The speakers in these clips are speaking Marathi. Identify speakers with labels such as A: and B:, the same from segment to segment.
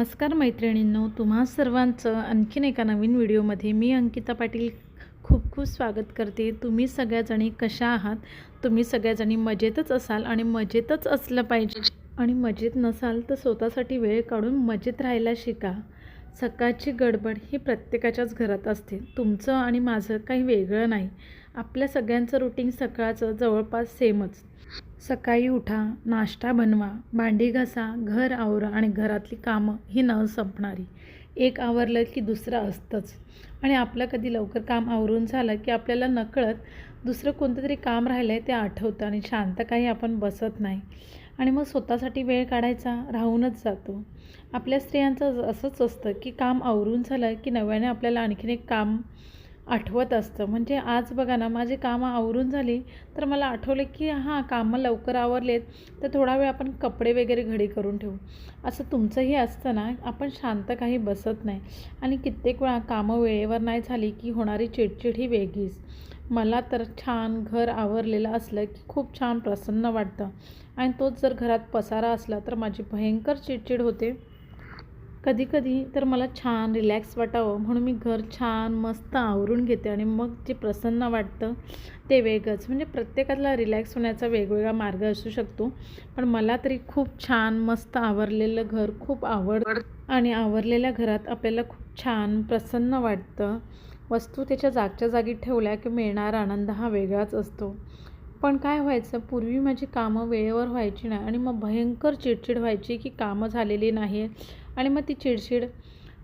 A: नमस्कार मैत्रिणींनो तुम्हा सर्वांचं आणखीन एका नवीन व्हिडिओमध्ये मी अंकिता पाटील खूप खूप स्वागत करते. तुम्ही सगळ्याजणी कशा आहात? तुम्ही सगळ्याजणी मजेतच असाल आणि मजेतच असलं पाहिजे. आणि मजेत नसाल तर स्वतःसाठी वेळ काढून मजेत राहायला शिका. सकाळची गडबड ही प्रत्येकाच्याच घरात असते. तुमचं आणि माझं काही वेगळं नाही. आपल्या सगळ्यांचं रुटीन सकाळचं जवळपास सेमच सकाळी उठा नाश्ता बनवा भांडी घासा घर आवरा आणि घरातली कामं ही न संपणारी. एक आवरलं की दुसरं असतंच. आणि आपलं कधी लवकर काम आवरून झालं की आपल्याला नकळत दुसरं कोणतं तरी काम राहिलं आहे ते आठवतं आणि शांत काही आपण बसत नाही. आणि मग स्वतःसाठी वेळ काढायचा राहूनच जातो. आपल्या स्त्रियांचं असंच असतं की काम आवरून झालं की नव्याने आपल्याला आणखीन एक काम आठवत असतं. म्हणजे आज बघा ना माझी कामं आवरून झाली तर मला आठवले की हां कामं लवकर आवरलेत तर थोडा वेळ आपण कपडे वगैरे घडी करून ठेवू. असं तुमचंही असतं ना आपण शांत काही बसत नाही. आणि कित्येक वेळा कामं वेळेवर नाही झाली की होणारी चिडचिड ही वेगळीच. मला तर छान घर आवरलेलं असलं की खूप छान प्रसन्न वाटतं. आणि तोच जर घरात पसारा असला तर माझी भयंकर चिडचिड होते. कधीकधी तर मला छान रिलॅक्स वाटावं म्हणून मी घर छान मस्त आवरून घेते आणि मग जे प्रसन्न वाटतं ते वेगळंच. म्हणजे प्रत्येकाला रिलॅक्स होण्याचा वेगवेगळा मार्ग असू शकतो. पण मला तरी खूप छान मस्त आवरलेलं घर खूप आवड आणि आवरलेल्या घरात आपल्याला खूप छान प्रसन्न वाटतं. वस्तू त्याच्या जागच्या जागी ठेवल्या की मिळणारा आनंद हा वेगळाच असतो. पण काय व्हायचं? पूर्वी माझी कामं वेळेवर व्हायची नाही आणि मग भयंकर चिडचिड व्हायची की कामं झालेली नाही आणि मग ती चिडचिड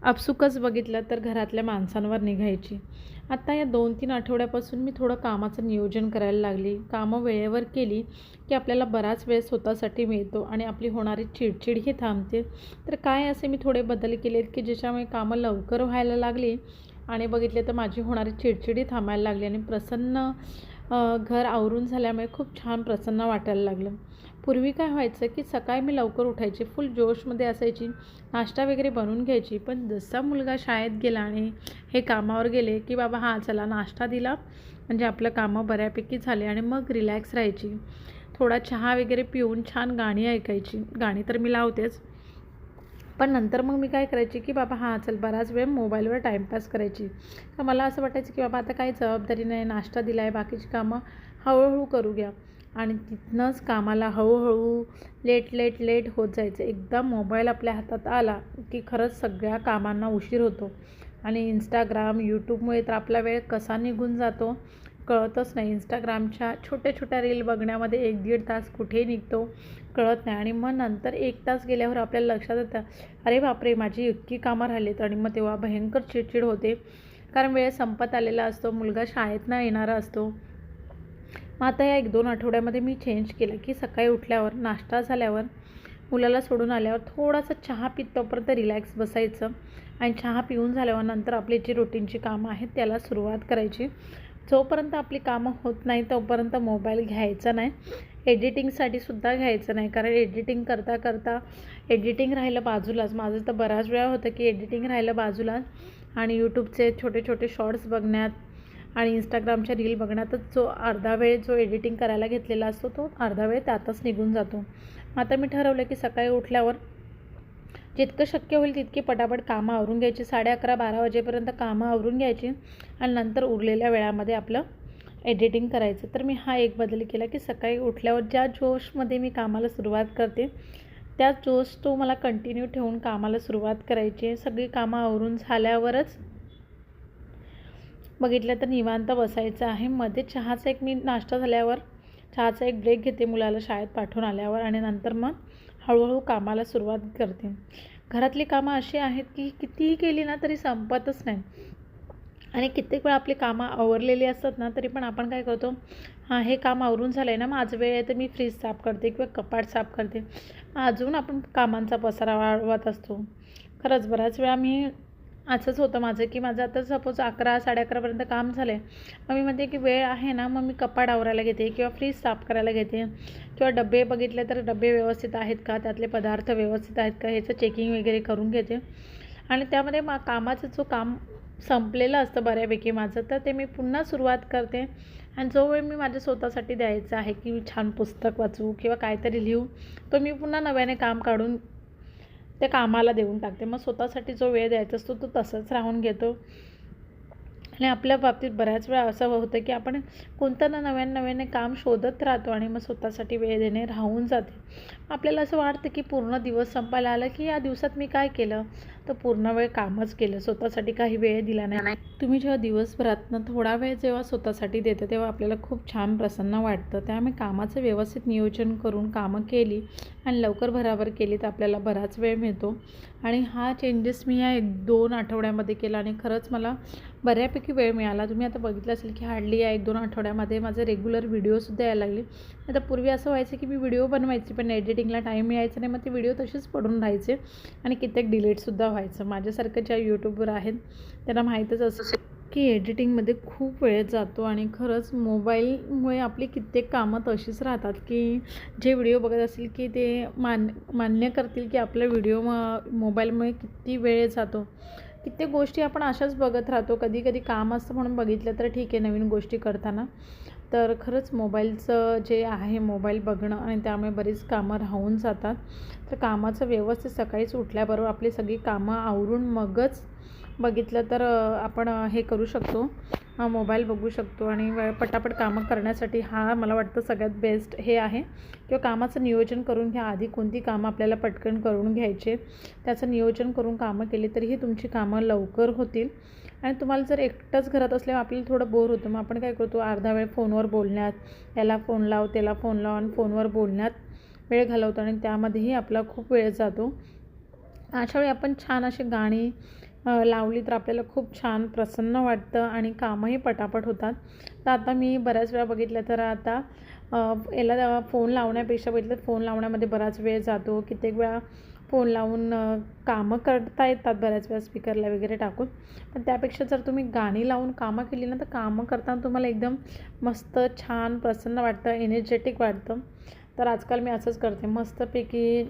A: आपसुकच बघितलं तर घरातल्या माणसांवर निघायची. आत्ता या दोन तीन आठवड्यापासून मी थोडं कामाचं नियोजन करायला लागली. कामं वेळेवर केली की आपल्याला बराच वेळ स्वतःसाठी मिळतो आणि आपली होणारी चिडचिड ही थांबते. तर काय असे मी थोडे बदल केलेत की ज्याच्यामुळे कामं लवकर व्हायला लागली आणि बघितले तर माझी होणारी चिडचिडी थांबायला लागली आणि प्रसन्न घर आवरून झाल्यामुळे खूप छान प्रसन्न वाटायला लागलं. पूर्वी काय व्हायचं की सकाळी मी लवकर उठायची फुल जोशमध्ये असायची नाश्ता वगैरे बनवून घ्यायची. पण जसा मुलगा शाळेत गेला आणि हे कामावर गेले की बाबा हां चला नाश्ता दिला. म्हणजे आपलं कामं बऱ्यापैकी झाले आणि मग रिलॅक्स राहायची. थोडा चहा वगैरे पिऊन छान गाणी ऐकायची. गाणी तर मी लावतेच. पण नंतर मग मी काय करायची की बाबा हां चल बराच वेळ मोबाईलवर टाईमपास करायची. तर मला असं वाटायचं की बाबा आता काही जबाबदारी नाही नाश्ता दिला आहे बाकीची कामं हळूहळू करू घ्या. आणि तिथनंच कामाला हळूहळू लेट लेट लेट होत जायचं. एकदा मोबाईल आपल्या हातात आला की खरंच सगळ्या कामांना उशीर होतो. आणि इंस्टाग्राम यूट्यूबमुळे तर आपला वेळ कसा निघून जातो? कळतच नाही. इंस्टाग्रामच्या छोट्या छोट्या रील बघण्यामध्ये एक दीड तास कुठे निघतो? कळत नाही. आणि मग नंतर एक तास गेल्यावर आपल्याला लक्षात येतं अरे बापरे! माझी इतकी कामं राहिलीत. आणि मग तेव्हा भयंकर चिडचिड होते. कारण वेळ संपत आलेला असतो. मुलगा शाळेतनं येणारा असतो. मग आता या एक दोन आठवड्यामध्ये मी चेंज केलं की सकाळी उठल्यावर नाश्ता झाल्यावर मुलाला सोडून आल्यावर थोडासा चहा पित तोपर्यंत रिलॅक्स बसायचं आणि चहा पिऊन झाल्यावर नंतर आपली जी रुटीनची कामं आहेत त्याला सुरुवात करायची. जोपर्यंत आपली कामं होत नाही तोपर्यंत मोबाईल घ्यायचा नाही. एडिटिंगसाठी सुद्धा घ्यायचं नाही. कारण एडिटिंग करता करता एडिटिंग राहिलं बाजूलाच. माझं तर बऱ्याच वेळा होतं की एडिटिंग राहिलं बाजूलाच. आणि यूट्यूबचे छोटे छोटे शॉर्ट्स बघण्यात आणि इंस्टाग्रामच्या रील बघण्यातच जो अर्धा वेळ जो एडिटिंग करायला घेतलेला असतो तो अर्धा वेळ त्यातच निघून जातो. आता मी ठरवलं की सकाळी उठल्यावर जितकं शक्य होईल तितकी पटापट कामं आवरून घ्यायची. साडे अकरा बारा वाजेपर्यंत कामं आवरून घ्यायची आणि नंतर उरलेल्या वेळामध्ये आपलं एडिटिंग करायचं. तर मी हा एक बदल केला की सकाळी उठल्यावर ज्या जोशमध्ये मी कामाला सुरुवात करते त्या जोश तो मला कंटिन्यू ठेवून कामाला सुरुवात करायची. आहे सगळी कामं आवरून झाल्यावरच बघितलं तर निवांत बसायचं आहे. मध्ये चहाचा एक मी नाश्ता झाल्यावर चहाचा एक ब्रेक घेते मुलाला शाळेत पाठवून आल्यावर आणि नंतर मग हळूहळू कामाला सुरुवात करते. घरातली कामं अशी आहेत की कितीही केली ना तरी संपतच नाही. आणि कित्येक वेळा आपली कामं आवरलेली असतात ना तरी पण आपण काय करतो हां हे काम आवरून झालं आहे ना मग आज वेळ आहे तर मी फ्रीज साफ करते किंवा कपाट साफ करते. अजून आपण कामांचा पसारा वाढवत असतो. खरंच बऱ्याच वेळा मी असंच होतं माझं की माझं आता सपोज अकरा साडे अकरापर्यंत काम झालं आहे मग मी म्हणते की वेळ आहे ना मग मी कपाट आवरायला घेते किंवा फ्रीज साफ करायला घेते. किंवा डबे बघितले तर डबे व्यवस्थित आहेत का? त्यातले पदार्थ व्यवस्थित आहेत का? ह्याचं चेकिंग वगैरे करून घेते. आणि त्यामध्ये मा कामाचं जो काम संपलेलं असतं बऱ्यापैकी माझं तर ते मी पुन्हा सुरुवात करते. आणि जो वेळ मी माझ्या स्वतःसाठी द्यायचा आहे की मी छान पुस्तक वाचू किंवा काहीतरी लिहू तो मी पुन्हा नव्याने काम काढून ते कामाला देऊन टाकते. मग स्वतःसाठी जो वेळ द्यायचा असतो तो तसंच राहून घेतो. आणि आपल्या बाबतीत बऱ्याच वेळा असं होतं की आपण कोणतं ना नव्यान नव्याने काम शोधत राहतो आणि मग स्वतःसाठी वेळ देणे राहून जाते. आपल्याला असं वाटतं की पूर्ण दिवस संपायला आला की या दिवसात मी काय केलं? तर पूर्ण वेळ कामच केलं स्वतःसाठी काही वेळ दिला नाही. तुम्ही जेव्हा दिवसभरातनं थोडा वेळ जेव्हा स्वतःसाठी देते तेव्हा आपल्याला खूप छान प्रसन्न वाटतं. त्यामुळे कामाचं व्यवस्थित नियोजन करून कामं केली आणि लवकर भराभर केली तर आपल्याला बराच वेळ मिळतो. आणि हा चेंजेस मी या एक दोन आठवड्यामध्ये केला आणि खरंच मला बऱ्यापैकी वेळ मिळाला. तुम्ही आता बघितलं असेल की हार्डली या एक दोन आठवड्यामध्ये माझे रेग्युलर व्हिडिओसुद्धा यायला लागले. आता पूर्वी असं व्हायचं की मी व्हिडिओ बनवायची पण एडिटिंगला टाईम मिळायचा नाही मग ते व्हिडिओ तसेच पडून राहायचे. आणि कित्येक डिलीटसुद्धा व्हायचं. माझ्यासारखं ज्या यूट्यूबवर आहेत त्यांना माहीतच असं की एडिटिंगमध्ये खूप वेळ जातो आणि खरंच मोबाईलमुळे आपली कित्येक कामं तशीच राहतात की जे व्हिडिओ बघत असतील की ते मान मान्य करतील की आपला व्हिडिओ म मोबाईलमुळे किती वेळ जातो. कित्येक गोष्टी आपण अशाच बघत राहतो. कधी कधी काम असतं म्हणून बघितलं तर ठीक आहे नवीन गोष्टी करताना. तर खरंच मोबाईलचं जे आहे मोबाईल बघणं आणि त्यामुळे बरीच कामं राहून जातात. तर कामाचं व्यवस्थित सकाळीच उठल्याबरोबर आपली सगळी कामं आवरून मगच बघितलं तर आपण हे करू शकतो. मोबाईल बघू शकतो आणि पटापट कामं करण्यासाठी हा मला वाटतं सगळ्यात बेस्ट हे आहे. किंवा कामाचं नियोजन करून घ्या. आधी कोणती कामं आपल्याला पटकन करून घ्यायचे त्याचं नियोजन करून कामं केली तरीही तुमची कामं लवकर होतील. आणि तुम्हाला जर एकटंच घरात असल्यावर आपल्याला थोडं बोर होतं. मग आपण काय करतो अर्धा वेळ फोनवर बोलण्यात याला फोन लाव त्याला फोन लाव आणि फोनवर बोलण्यात वेळ घालवतो आणि त्यामध्येही आपला खूप वेळ जातो. अशावेळी आपण छान अशी गाणी लावली तर आपल्याला खूप छान प्रसन्न वाटतं आणि कामंही पटापट होतात. तर आता मी बऱ्याच वेळा बघितलं तर आता याला फोन लावण्यापेक्षा बघितलं फोन लावण्यामध्ये बराच वेळ जातो. कित्येक वेळा फोन लावून कामं करता येतात बऱ्याच वेळा स्पीकरला वगैरे टाकून. पण त्यापेक्षा जर तुम्ही गाणी लावून कामं केली ना तर कामं करताना तुम्हाला एकदम मस्त छान प्रसन्न वाटतं एनर्जेटिक वाटतं. तर आजकाल मी असंच करते. मस्तपैकी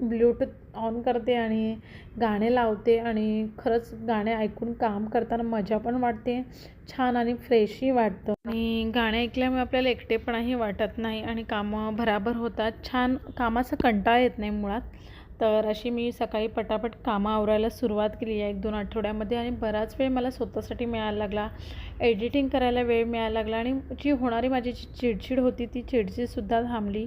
A: ब्ल्यूटूथ ऑन करते आणि गाणे लावते आणि खरंच गाणे ऐकून काम करताना मजा पण वाटते छान आणि फ्रेशही वाटतं. आणि गाणे ऐकल्यामुळे आपल्याला एकटेपणाही वाटत नाही आणि कामं भराभर होतात. छान कामाचा कंटाळा येत नाही मुळात. तर अशी मी सकाळी पटापट कामं आवरायला सुरुवात केली आहे एक दोन आठवड्यामध्ये आणि बराच वेळ मला स्वतःसाठी मिळायला लागला. एडिटिंग करायला वेळ मिळायला लागला आणि जी होणारी माझी जी चिडचिड होती ती चिडचिडसुद्धा थांबली.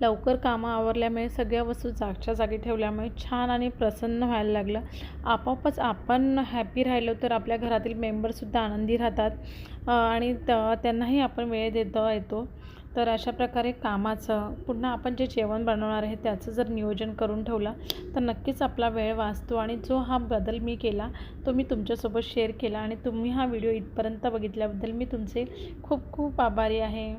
A: लवकर कामं आवरल्यामुळे सगळ्या वस्तू जागच्या जागी ठेवल्यामुळे छान आणि प्रसन्न व्हायला लागलं. आपोआपच आपण हॅपी राहिलो तर आपल्या घरातील मेंबरसुद्धा आनंदी राहतात आणि त त्यांनाही आपण वेळ देता येतो. तर अशा प्रकारे कामाचं पुन्हा आपण जे जेवण बनवणार आहे त्याचं जर नियोजन करून ठेवलं तर नक्कीच आपला वेळ वाचतो आणि जो हा बदल मी केला तो मी तुमच्यासोबत शेअर केला आणि तुम्ही हा व्हिडिओ इथपर्यंत बघितल्याबद्दल मी तुमचे खूप खूप आभारी आहे.